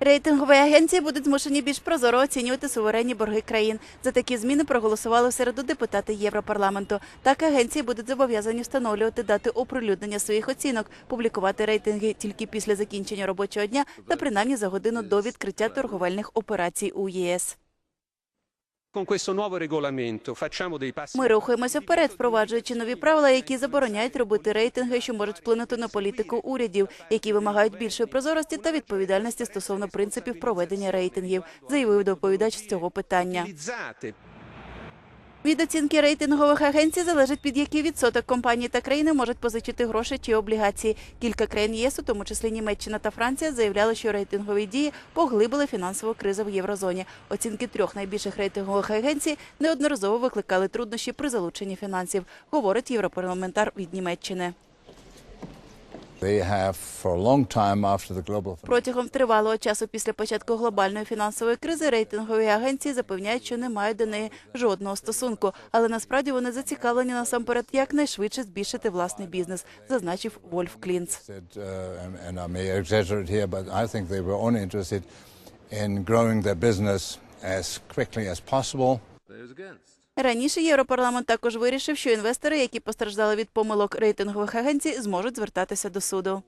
Рейтингові агенції будуть змушені більш прозоро оцінювати суверенні борги країн. За такі зміни проголосували в середу депутати Європарламенту. Так агенції будуть зобов'язані встановлювати дати оприлюднення своїх оцінок, публікувати рейтинги тільки після закінчення робочого дня та принаймні за годину до відкриття торговельних операцій у ЄС. Ми рухаємося вперед, впроваджуючи нові правила, які забороняють робити рейтинги, що можуть вплинути на політику урядів, які вимагають більшої прозорості та відповідальності стосовно принципів проведення рейтингів, заявив доповідач з цього питання. Від оцінки рейтингових агенцій залежить під який відсоток компанії та країни можуть позичити гроші чи облігації. Кілька країн ЄС, у тому числі Німеччина та Франція, заявляли, що рейтингові дії поглибили фінансову кризу в єврозоні. Оцінки трьох найбільших рейтингових агенцій неодноразово викликали труднощі при залученні фінансів, говорить європарламентар від Німеччини. Протягом тривалого часу після початку глобальної фінансової кризи рейтингові агенції запевняють, що не мають до неї жодного стосунку, але насправді вони зацікавлені насамперед якнайшвидше збільшити власний бізнес, зазначив Вольф Клінц. uh, as quickly as possible. Раніше Європарламент також вирішив, що інвестори, які постраждали від помилок рейтингових агенцій, зможуть звертатися до суду.